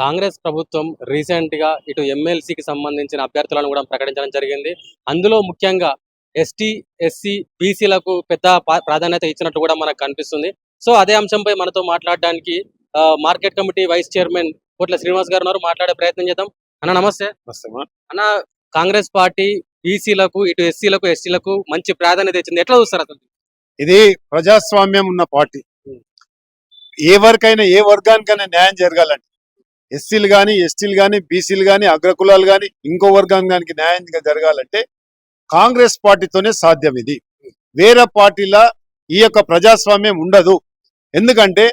కాంగ్రెస్ ప్రభుత్వం రీసెంట్గా ఇటు ఎమ్మెల్సీకి సంబంధించిన అభ్యర్థులను కూడా ప్రకటించడం జరిగింది. అందులో ముఖ్యంగా ఎస్టీ ఎస్సీ బీసీలకు పెద్ద ప్రాధాన్యత ఇచ్చినట్టు కూడా మనకు కనిపిస్తుంది. సో అదే అంశంపై మనతో మాట్లాడడానికి మార్కెట్ కమిటీ వైస్ చైర్మన్ కోట్ల శ్రీనివాస్ గారు ఉన్నారు. మాట్లాడే ప్రయత్నం చేద్దాం. అన్న నమస్తే. వస్తామా అన్న కాంగ్రెస్ పార్టీ బీసీలకు ఇటు ఎస్సీలకు ఎస్టీలకు మంచి ప్రాధాన్యత ఇచ్చింది. ఎట్లా చూస్తారు అసలు? ఇది ప్రజాస్వామ్యం ఉన్న పార్టీ. ఏ వరకైనా ఏ వర్గానికైనా న్యాయం జరగాలంటే ఎస్సీలు కానీ ఎస్టీలు కానీ బీసీలు కానీ అగ్రకులాలు కానీ ఇంకో వర్గానికి న్యాయంగా జరగాలంటే కాంగ్రెస్ పార్టీతోనే సాధ్యం ఇది. వేరే పార్టీల ఈ యొక్క ప్రజాస్వామ్యం ఉండదు. ఎందుకంటే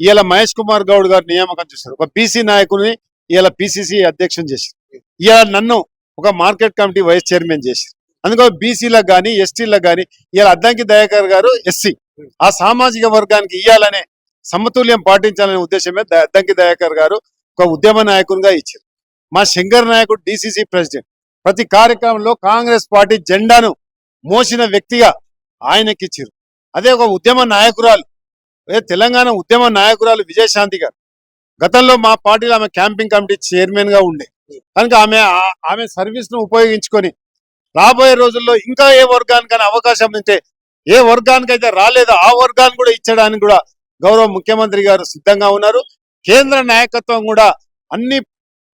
ఇలా మహేష్ కుమార్ గౌడ్ గారు నియామకం చేశారు. ఒక బీసీ నాయకుని ఇలా పిసిసి అధ్యక్షం చేశారు. ఇలా నన్ను ఒక మార్కెట్ కమిటీ వైస్ చైర్మన్ చేశారు. అందుకో బీసీలకు కానీ ఎస్టీలకు కానీ ఇలా అద్దంకి దయాకర్ గారు ఎస్సీ. ఆ సామాజిక వర్గానికి ఇవ్వాలనే సమతుల్యం పాటించాలనే ఉద్దేశమే అద్దంకి దయాకర్ గారు ఒక ఉద్యమ నాయకునిగా ఇచ్చారు. మా శంకర్ నాయకుడు డిసిసి ప్రెసిడెంట్ ప్రతి కార్యక్రమంలో కాంగ్రెస్ పార్టీ జెండాను మోసిన వ్యక్తిగా ఆయనకి ఇచ్చారు. అదే ఒక ఉద్యమ నాయకురాలు అదే తెలంగాణ ఉద్యమ నాయకురాలు విజయశాంతి గారు. గతంలో మా పార్టీలో ఆమె క్యాంపింగ్ కమిటీ చైర్మన్గా ఉండే. కనుక ఆమె ఆమె సర్వీస్ను ఉపయోగించుకొని రాబోయే రోజుల్లో ఇంకా ఏ వర్గానికైనా అవకాశం ఉంటే ఏ వర్గానికైతే రాలేదో ఆ వర్గాన్ని కూడా ఇచ్చడానికి కూడా గౌరవ ముఖ్యమంత్రి గారు సిద్ధంగా ఉన్నారు. కేంద్ర నాయకత్వం కూడా అన్ని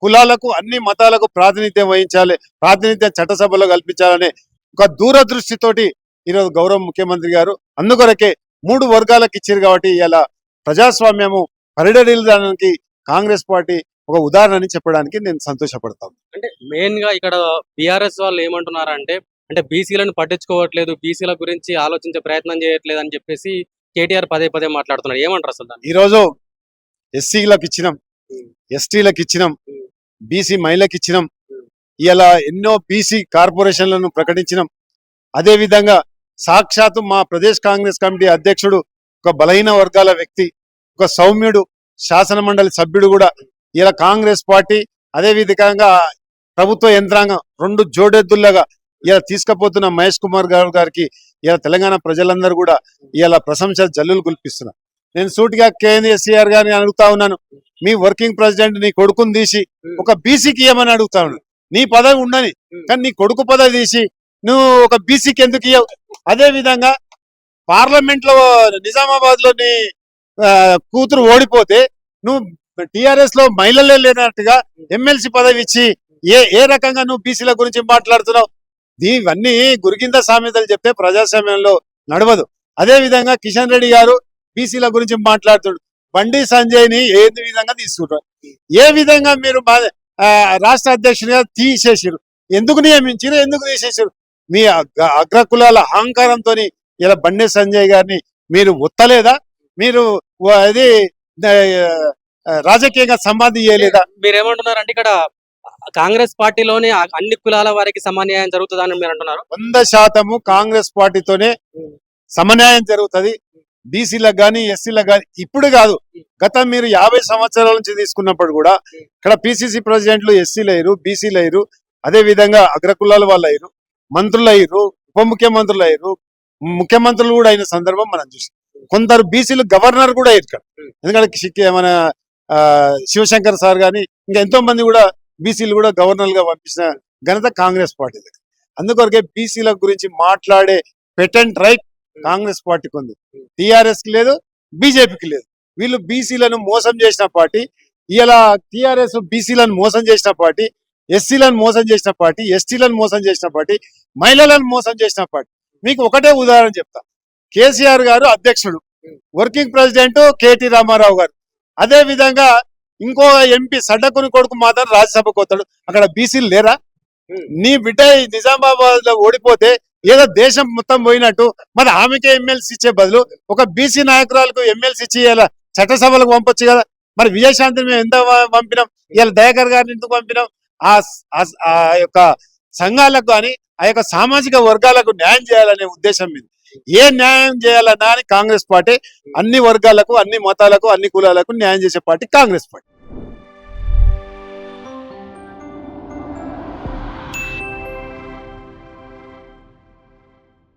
కులాలకు అన్ని మతాలకు ప్రాతినిధ్యం వహించాలి ప్రాతినిధ్యం చట్టసభలో కల్పించాలనే ఒక దూరదృష్టితోటి ఈరోజు గౌరవ ముఖ్యమంత్రి గారు అందుకొరకే మూడు వర్గాలకు ఇచ్చారు కాబట్టి ఇలా ప్రజాస్వామ్యము పరిడడానికి కాంగ్రెస్ పార్టీ ఒక ఉదాహరణని చెప్పడానికి నేను సంతోషపడతాను. అంటే మెయిన్గా ఇక్కడ బీఆర్ఎస్ వాళ్ళు ఏమంటున్నారంటే అంటే బీసీలను పట్టించుకోవట్లేదు బీసీల గురించి ఆలోచించే ప్రయత్నం చేయట్లేదు అని చెప్పేసి కేటీఆర్ పదే పదే మాట్లాడుతున్నారు. ఏమంటారు అసలు దాన్ని? ఈరోజు ఎస్సీలకు ఇచ్చినాం ఎస్టీలకు ఇచ్చినాం బీసీ మహిళలకు ఇచ్చినాం ఇలా ఎన్నో బీసీ కార్పొరేషన్లను ప్రకటించినాం. అదే విధంగా సాక్షాత్తు మా ప్రదేశ్ కాంగ్రెస్ కమిటీ అధ్యక్షుడు ఒక బలహీన వర్గాల వ్యక్తి ఒక సౌమ్యుడు శాసన మండలి సభ్యుడు కూడా ఇలా కాంగ్రెస్ పార్టీ అదే విధంగా ప్రభుత్వ యంత్రాంగం రెండు జోడెద్దుల్లాగా ఇలా తీసుకుపోతున్న మహేష్ కుమార్ గారు గారికి ఇలా తెలంగాణ ప్రజలందరూ కూడా ఇలా ప్రశంస జల్లులు కుల్పిస్తున్నారు నేను సూటిగా కేఎన్ఎస్సీఆర్ గారిని అడుగుతా ఉన్నాను. మీ వర్కింగ్ ప్రెసిడెంట్ నీ కొడుకుని తీసి ఒక బీసీకి ఇవ్వమని అడుగుతా ఉన్నాను నీ పదవి ఉండని కానీ నీ కొడుకు పదవి తీసి నువ్వు ఒక బీసీకి ఎందుకు ఇవ్వవు అదే విధంగా పార్లమెంట్లో నిజామాబాద్లో నీ కూతురు ఓడిపోతే నువ్వు టిఆర్ఎస్లో మహిళలే లేనట్టుగా ఎమ్మెల్సీ పదవి ఇచ్చి ఏ ఏ రకంగా నువ్వు బీసీల గురించి మాట్లాడుతున్నావు? దీ- ఇవన్నీ గురికింద సామెతలు చెప్తే ప్రజాస్వామ్యంలో నడవదు. అదే విధంగా కిషన్ రెడ్డి గారు బీసీల గురించి మాట్లాడుతాడు బండి సంజయ్ని ఏ విధంగా తీసుకుంటారు? ఏ విధంగా మీరు రాష్ట్ర అధ్యక్షునిగా తీసేసారు ఎందుకు నియమించారు ఎందుకు తీసేసారు మీ అగ్ర- అగ్రకులాల అహంకారంతో ఇలా బండి సంజయ్ గారిని మీరు ఒత్తలేదా? మీరు అది రాజకీయంగా సంబంధం చేయలేదా? మీరు ఏమంటున్నారంటే ఇక్కడ కాంగ్రెస్ పార్టీలోనే అన్ని కులాల వారికి సమన్యాయం జరుగుతుందని మీరు అంటున్నారు వంద శాతము కాంగ్రెస్ పార్టీతోనే సమన్యాయం జరుగుతది. బీసీలకు గాని ఎస్సీలకు కానీ ఇప్పుడు కాదు. గత మీరు యాభై సంవత్సరాల నుంచి తీసుకున్నప్పుడు కూడా ఇక్కడ పిసిసి ప్రెసిడెంట్లు ఎస్సీలు అయ్యారు బీసీలు అయ్యారు అదే విధంగా అగ్రకులాల వాళ్ళు అయ్యారు మంత్రులు అయ్యారు ఉప ముఖ్యమంత్రులు అయ్యారు ముఖ్యమంత్రులు కూడా అయిన సందర్భం మనం చూసాం. కొందరు బీసీలు గవర్నర్ కూడా అయ్యారు ఇక్కడ. ఎందుకంటే మన ఆ, శివశంకర్ సార్ గాని ఇంకా ఎంతో మంది కూడా బీసీలు కూడా గవర్నర్గా పంపించిన ఘనత కాంగ్రెస్ పార్టీ అందుకొరకే బీసీల గురించి మాట్లాడే పెటెంట్ రైట్ కాంగ్రెస్ పార్టీకి ఉంది. టిఆర్ఎస్కి లేదు బీజేపీకి లేదు. వీళ్ళు బీసీలను మోసం చేసిన పార్టీ ఇలా టిఆర్ఎస్ బీసీలను మోసం చేసిన పార్టీ ఎస్సీలను మోసం చేసిన పార్టీ ఎస్టీలను మోసం చేసిన పార్టీ మహిళలను మోసం చేసిన పార్టీ. మీకు ఒకటే ఉదాహరణ చెప్తా. కేసీఆర్ గారు అధ్యక్షుడు వర్కింగ్ ప్రెసిడెంట్ కేటీ రామారావు గారు. అదే విధంగా ఇంకో ఎంపీ సడ్డకుని కొడుకు మాత్రం రాజ్యసభకు వస్తాడు. అక్కడ బీసీలు లేరా? నీ బిడ్డ నిజామాబాద్లో ఓడిపోతే ఏదో దేశం మొత్తం పోయినట్టు మరి ఆమెకే ఎమ్మెల్సీ ఇచ్చే బదులు ఒక బీసీ నాయకురాలకు ఎమ్మెల్సీ ఇచ్చి ఇలా చట్టసభలకు పంపొచ్చు కదా. మరి విజయశాంతిని మేము ఎంత పంపినాం? ఇలా దయాకర్ గారిని ఎందుకు పంపినాం? ఆ ఆ ఆ యొక్క సంఘాలకు కానీ ఆ యొక్క సామాజిక వర్గాలకు న్యాయం చేయాలనే ఉద్దేశం మీద. ఏ న్యాయం చేయాలన్నా అని కాంగ్రెస్ పార్టీ అన్ని వర్గాలకు అన్ని మతాలకు అన్ని కులాలకు న్యాయం చేసే పార్టీ కాంగ్రెస్ పార్టీ.